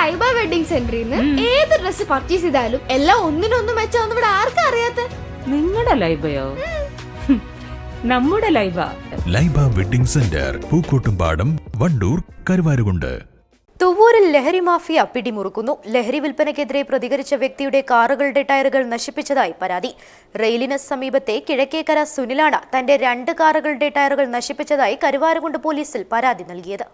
Laiba wedding സെന്ററിൽ നിന്ന് ഏത് ഡ്രസ് പർച്ചേസ് ചെയ്താലും എല്ലാം ഒന്നിനൊന്നും മെച്ചാന്ന് ഇവിടെ ആർക്കും അറിയാത്ത? നിങ്ങളുടെ ലൈബയോ? നമ്മുടെ Laiba. Laiba wedding centre Pookkottumpadam Wandoor Karuvarakundu. തുവൂരിൽ ലഹരി മാഫിയ പിടിമുറുക്കുന്നു. ലഹരി വിൽപ്പനയ്ക്കെതിരെ പ്രതികരിച്ച വ്യക്തിയുടെ കാറുകളുടെ ടയറുകൾ നശിപ്പിച്ചതായി പരാതി. റെയിലിന് സമീപത്തെ കിഴക്കേക്കര സുനിലാണ് തന്റെ രണ്ട് കാറുകളുടെ ടയറുകൾ നശിപ്പിച്ചതായി കരുവാരുകൊണ്ട് പോലീസിൽ പരാതി നൽകിയത്.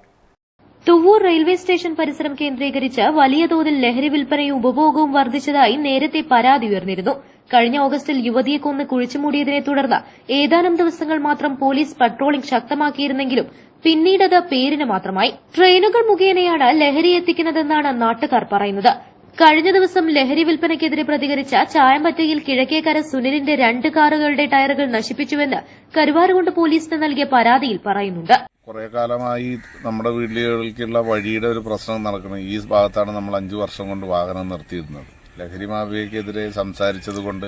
തുവ്വൂർ റെയിൽവേ സ്റ്റേഷൻ പരിസരം കേന്ദ്രീകരിച്ച് വലിയ തോതിൽ ലഹരി വിൽപ്പനയും ഉപഭോഗവും വർദ്ധിച്ചതായി നേരത്തെ പരാതി ഉയർന്നിരുന്നു. കഴിഞ്ഞ ഓഗസ്റ്റിൽ യുവതിയെ കൊന്ന് കുഴിച്ചുമൂടിയതിനെ തുടർന്ന് ഏതാനും ദിവസങ്ങൾ മാത്രം പോലീസ് പട്രോളിംഗ് ശക്തമാക്കിയിരുന്നെങ്കിലും പിന്നീടത് പേരിന് മാത്രമായി. ട്രെയിനുകൾ മുഖേനയാണ് ലഹരി എത്തിക്കുന്നതെന്നാണ് നാട്ടുകാർ പറയുന്നത്. കഴിഞ്ഞ ദിവസം ലഹരി വിൽപ്പനയ്ക്കെതിരെ പ്രതികരിച്ച ചായമ്പറ്റയിൽ കിഴക്കേക്കര സുനിലിന്റെ രണ്ട് കാറുകളുടെ ടയറുകൾ നശിപ്പിച്ചുവെന്ന് കരുവാരുകൊണ്ട് പോലീസിന് നൽകിയ പരാതിയിൽ പറയുന്നുണ്ട്. കുറെ കാലമായി നമ്മുടെ വീടുകളിലേക്കുള്ള വഴിയുടെ ഒരു പ്രശ്നം നടക്കുന്നത് ഈ ഭാഗത്താണ് നമ്മൾ അഞ്ചു വർഷം കൊണ്ട് വാഹനം നിർത്തിയിരുന്നത്. ലഹരി മാഫിയക്കെതിരെ സംസാരിച്ചത് കൊണ്ട്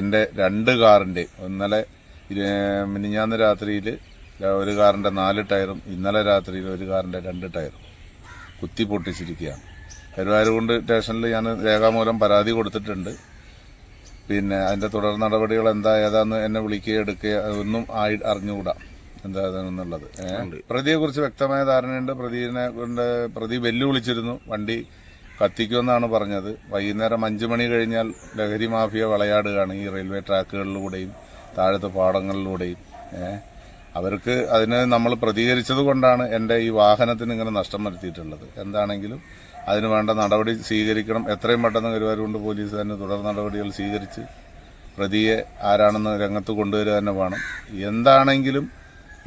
എന്റെ രണ്ട് കാറിന്റെ ഇന്നലെ മിനിഞ്ഞാന്ന് രാത്രിയിൽ ഒരു കാറിന്റെ നാല് ടയറും ഇന്നലെ രാത്രിയിൽ ഒരു കാറിന്റെ രണ്ട് ടയറും കുത്തി പൊട്ടിച്ചിരിക്കുകയാണ്. കരുവാരുകൊണ്ട് സ്റ്റേഷനിൽ ഞാൻ രേഖാമൂലം പരാതി കൊടുത്തിട്ടുണ്ട്. പിന്നെ അതിന്റെ തുടർ നടപടികൾ എന്താ ഏതാന്ന് എന്നെ വിളിക്കുക എടുക്കുക ഒന്നും ആയി അറിഞ്ഞുകൂടാ. എന്താ എന്നുള്ളത് പ്രതിയെ കുറിച്ച് വ്യക്തമായ ധാരണയുണ്ട്. പ്രതിനെ കൊണ്ട് പ്രതി വെല്ലുവിളിച്ചിരുന്നു. വണ്ടി കത്തിക്കുമെന്നാണ് പറഞ്ഞത്. വൈകുന്നേരം അഞ്ചു മണി കഴിഞ്ഞാൽ ലഹരി മാഫിയ വിളയാടുകയാണ് ഈ റെയിൽവേ ട്രാക്കുകളിലൂടെയും താഴത്തെ പാടങ്ങളിലൂടെയും. അവർക്ക് അതിന് നമ്മൾ പ്രതികരിച്ചത് കൊണ്ടാണ് എന്റെ ഈ വാഹനത്തിന് ഇങ്ങനെ നഷ്ടം വരുത്തിയിട്ടുള്ളത്. എന്താണെങ്കിലും അതിന് വേണ്ട നടപടി സ്വീകരിക്കണം. എത്രയും പെട്ടെന്ന് കരുവാരുകൊണ്ട് പോലീസ് തന്നെ തുടർ നടപടികൾ സ്വീകരിച്ച് പ്രതിയെ ആരാണെന്ന് രംഗത്ത് കൊണ്ടുവരിക തന്നെ വേണം. എന്താണെങ്കിലും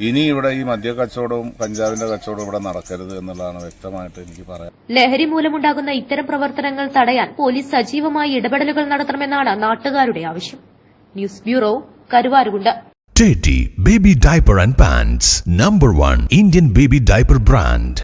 ഇനി ഇവിടെ ഈ മദ്യ കച്ചവടവും കഞ്ചാവിന്റെ കച്ചവടവും ഇവിടെ നടക്കരുത് എന്നുള്ളതാണ് വ്യക്തമായിട്ട് എനിക്ക് പറയാം ലഹരി മൂലമുണ്ടാകുന്ന ഇത്തരം പ്രവർത്തനങ്ങൾ തടയാൻ പോലീസ് സജീവമായി ഇടപെടലുകൾ നടത്തണമെന്നാണ് നാട്ടുകാരുടെ ആവശ്യം. News bureau Karuvarakundu. Teddy Baby Diaper and Pants Number one Indian baby diaper brand.